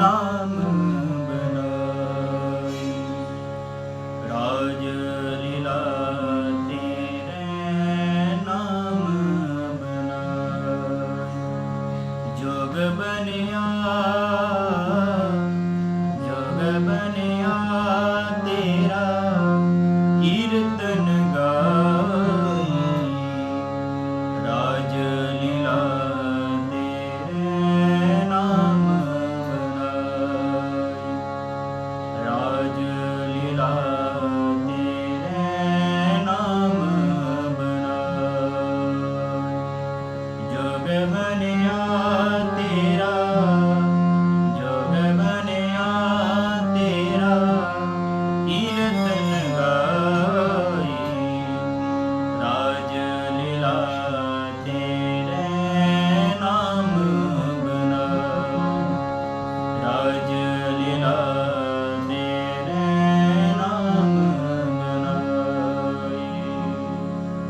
ਨਾਮ ਬਨਾਈ। ਰਾਜ ਲੀਲਾ ਤੇਰੇ ਨਾਮ ਬਨਾਈ। ਜੋਗ ਬਨਿਆ ಸುಬ್ರಹ್ಮಣ್ಯ